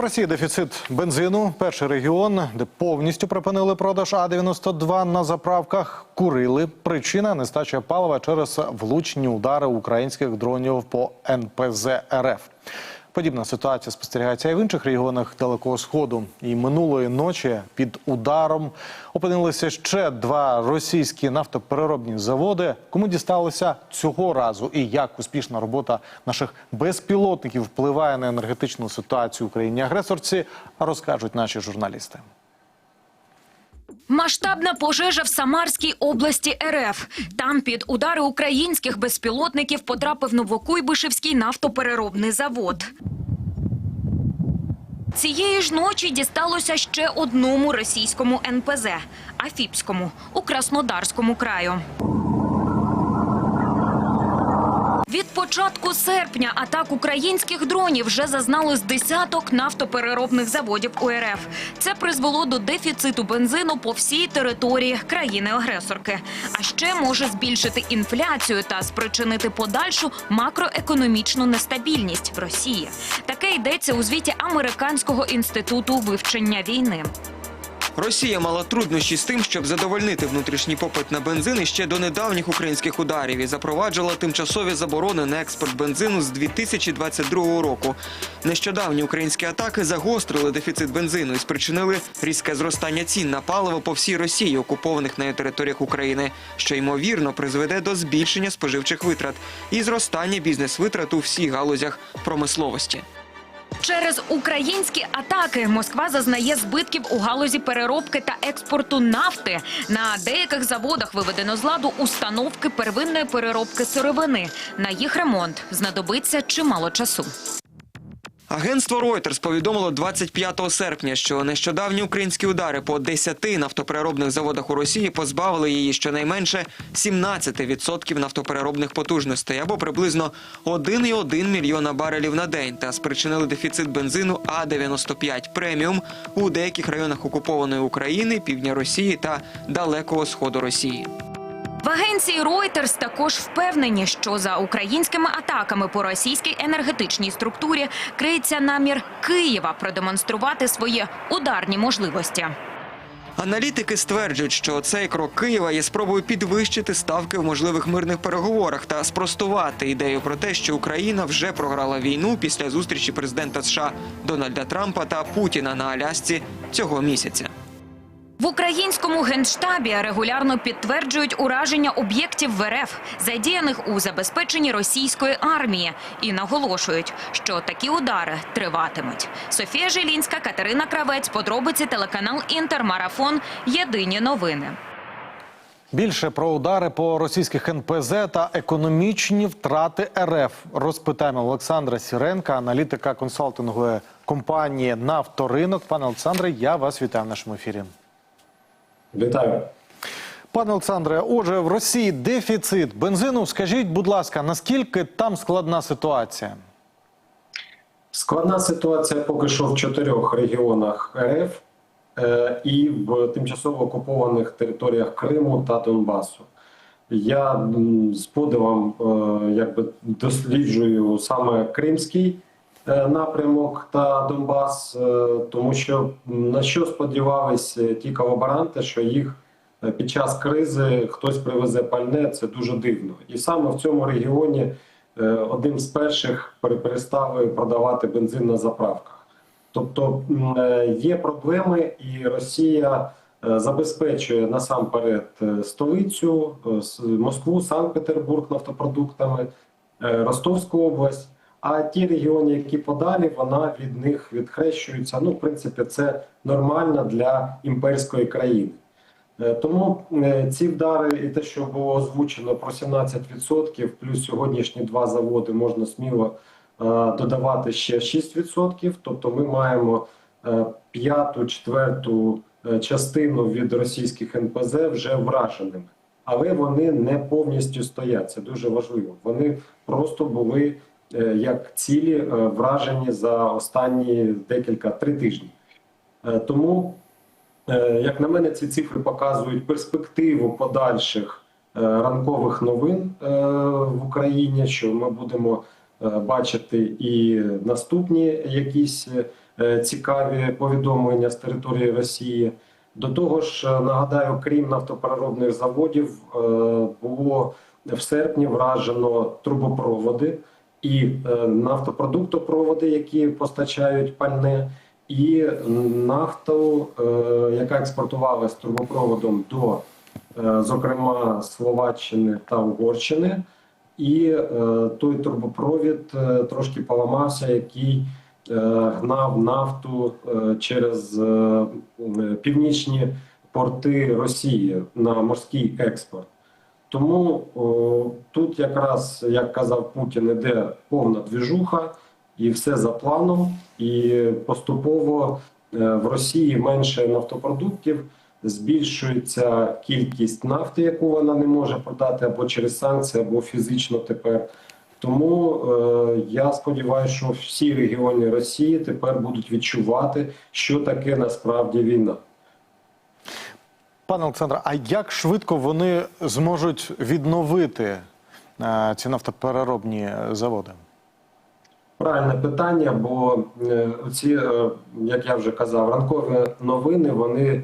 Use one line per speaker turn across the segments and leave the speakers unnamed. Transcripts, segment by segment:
В Росії дефіцит бензину. Перший регіон, де повністю припинили продаж А-92 на заправках. Курили. Причина нестача палива через влучні удари українських дронів по НПЗ РФ. Подібна ситуація спостерігається і в інших регіонах Далекого Сходу. І минулої ночі під ударом опинилися ще два російські нафтопереробні заводи. Кому дісталося цього разу і як успішна робота наших безпілотників впливає на енергетичну ситуацію в Україні агресорці, розкажуть наші журналісти.
Масштабна пожежа в Самарській області РФ. Там під удари українських безпілотників потрапив Новокуйбишевський нафтопереробний завод. Цієї ж ночі дісталося ще одному російському НПЗ – Афіпському у Краснодарському краю. Від початку серпня атак українських дронів вже зазнали з десяток нафтопереробних заводів УРФ. Це призвело до дефіциту бензину по всій території країни-агресорки. А ще може збільшити інфляцію та спричинити подальшу макроекономічну нестабільність в Росії. Таке йдеться у звіті Американського інституту вивчення війни.
Росія мала труднощі з тим, щоб задовольнити внутрішній попит на бензин іще до недавніх українських ударів і запроваджувала тимчасові заборони на експорт бензину з 2022 року. Нещодавні українські атаки загострили дефіцит бензину і спричинили різке зростання цін на паливо по всій Росії, окупованих нею територіях України, що ймовірно призведе до збільшення споживчих витрат і зростання бізнес-витрат у всіх галузях промисловості.
Через українські атаки Москва зазнає збитків у галузі переробки та експорту нафти. На деяких заводах виведено з ладу установки первинної переробки сировини. На їх ремонт знадобиться чимало часу.
Агентство Reuters повідомило 25 серпня, що нещодавні українські удари по 10 нафтопереробних заводах у Росії позбавили її щонайменше 17% нафтопереробних потужностей або приблизно 1,1 мільйона барелів на день та спричинили дефіцит бензину А-95 преміум у деяких районах окупованої України, півдня Росії та далекого сходу Росії.
Агенції Reuters також впевнені, що за українськими атаками по російській енергетичній структурі криється намір Києва продемонструвати свої ударні можливості.
Аналітики стверджують, що цей крок Києва є спробою підвищити ставки в можливих мирних переговорах та спростувати ідею про те, що Україна вже програла війну після зустрічі президента США Дональда Трампа та Путіна на Алясці цього місяця.
В українському генштабі регулярно підтверджують ураження об'єктів в РФ, задіяних у забезпеченні російської армії, і наголошують, що такі удари триватимуть. Софія Жилінська, Катерина Кравець, подробиці телеканал Інтермарафон. Єдині новини.
Більше про удари по російських НПЗ та економічні втрати РФ розпитаємо Олександра Сіренка, аналітика консалтингової компанії Нафторинок. Пане Олександре, я вас вітаю в нашому ефірі.
Вітаю.
Пане Олександре, отже, в Росії дефіцит бензину. Скажіть, будь ласка, наскільки там складна ситуація?
Складна ситуація поки що в чотирьох регіонах РФ е, і в тимчасово окупованих територіях Криму та Донбасу. Я з подивом е, якби досліджую саме Кримський напрямок та Донбас, е, тому що на що сподівалися ті колаборанти, що їх е, під час кризи хтось привезе пальне, це дуже дивно. І саме в цьому регіоні е, одним з перших пере- перестали продавати бензин на заправках. Тобто е, є проблеми, і Росія е, забезпечує насамперед е, столицю е, Москву, Санкт-Петербург нафтопродуктами, е, Ростовську область. А ті регіони, які подалі, вона від них відхрещується. Ну, в принципі, це нормально для імперської країни. Е, Тому е, ці вдари і те, що було озвучено про 17%, плюс сьогоднішні два заводи можна сміло е, додавати ще 6%. Тобто ми маємо п'яту, четверту частину від російських НПЗ вже враженими. Але вони не повністю стоять. Це дуже важливо. Вони просто були як цілі е, вражені за останні декілька три тижні. Е, Тому Е, Як на мене, ці цифри показують перспективу подальших е, ранкових новин е, в Україні, що ми будемо е, бачити і наступні якісь е, цікаві повідомлення з території Росії. До того ж, е, нагадаю, крім нафтопереробних заводів, е, було в серпні вражено трубопроводи і е, нафтопродуктопроводи, які постачають пальне, і нафту, е, яка експортувалась трубопроводом до, е, зокрема, Словаччини та Угорщини. І той трубопровід трошки поламався, який гнав нафту через північні порти Росії на морський експорт. Тому о, тут якраз, як казав Путін, іде повна двіжуха, і все за планом. І поступово е, в Росії менше нафтопродуктів, збільшується кількість нафти, яку вона не може продати або через санкції, або фізично тепер. Тому е, я сподіваюся, що всі регіони Росії тепер будуть відчувати, що таке насправді війна.
Пане Олександре, а як швидко вони зможуть відновити е, ці нафтопереробні заводи?
Правильне питання, бо е, ці, е, як я вже казав, ранкові новини вони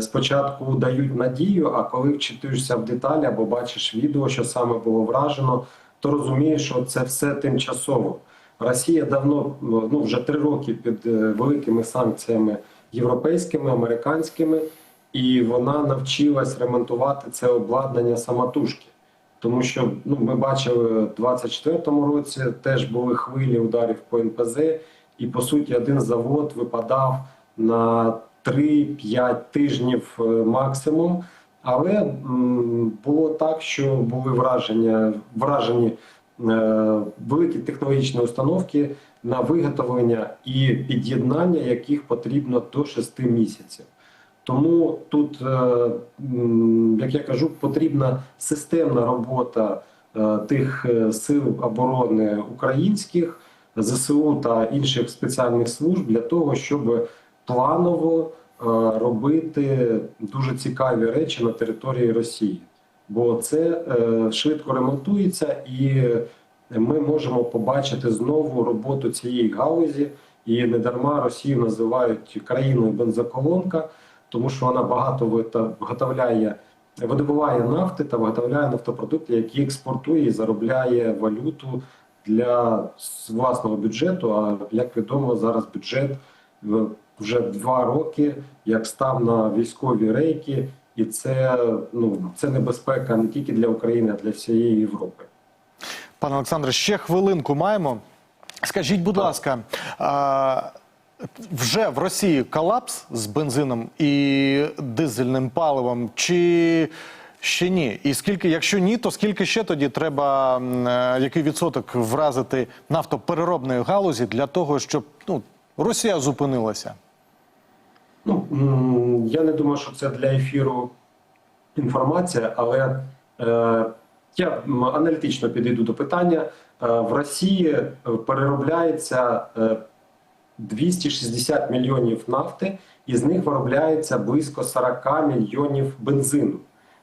спочатку дають надію, а коли вчитуєшся в деталі або бачиш відео, що саме було вражено, то розумієш, що це все тимчасово. Росія давно ну вже три роки під великими санкціями європейськими, американськими, і вона навчилась ремонтувати це обладнання самотужки. Тому що ну, ми бачили в 24-му році теж були хвилі ударів по НПЗ, і по суті один завод випадав на 3-5 тижнів е, максимум. Але було так, що були враження, вражені е, великі технологічні установки на виготовлення і під'єднання, яких потрібно до 6 місяців. Тому тут, е, як я кажу, потрібна системна робота е, тих е, сил оборони українських, ЗСУ та інших спеціальних служб для того, щоб планово робити дуже цікаві речі на території Росії. Бо це швидко ремонтується, і ми можемо побачити знову роботу цієї галузі. І не дарма Росію називають країною бензоколонка тому що вона багато виготовляє, видобуває нафти та виготовляє нафтопродукти, які експортує і заробляє валюту для власного бюджету. А як відомо, зараз бюджет вже два роки як став на військові рейки, і це ну це небезпека не тільки для України, а для всієї Європи.
Пане Олександре, ще хвилинку маємо. Скажіть, будь ласка, а, вже в Росії колапс з бензином і дизельним паливом, чи ще ні? І скільки, якщо ні, то скільки ще тоді треба, е, який відсоток вразити нафтопереробної галузі для того, щоб ну, Росія зупинилася?
Ну я не думаю, що це для ефіру інформація, але е, я аналітично підійду до питання. Е, в Росії е, переробляється е, 260 мільйонів нафти, і з них виробляється близько 40 мільйонів бензину.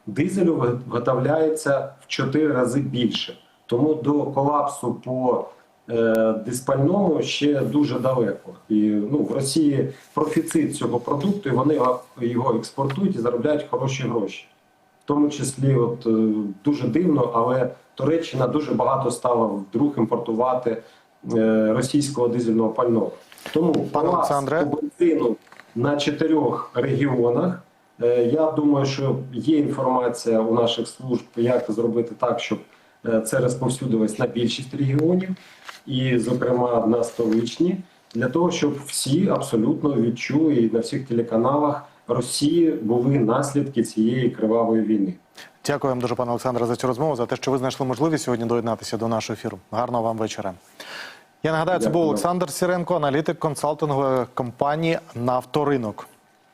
Дизелю виготовляється в 4 рази більше. Тому до колапсу по е, диспальному ще дуже далеко. І ну, в Росії профіцит цього продукту, і вони його- експортують і заробляють хороші гроші. В тому числі, от е, дуже дивно, але Туреччина дуже багато стала вдруг імпортувати е, російського дизельного пального. Тому
Пане Олександре.
на чотирьох регіонах. Е, Я думаю, що є інформація у наших служб, як зробити так, щоб е, це розповсюдилось на більшість регіонів, і, зокрема, на столичні, для того, щоб всі абсолютно відчули і на всіх телеканалах Росії були наслідки цієї кривавої війни.
Дякую вам дуже, пане Олександре, за цю розмову, за те, що ви знайшли можливість сьогодні доєднатися до нашого ефіру. Гарного вам вечора. Я нагадаю, це був Олександр Сіренко, аналітик консалтингової компанії Нафторинок.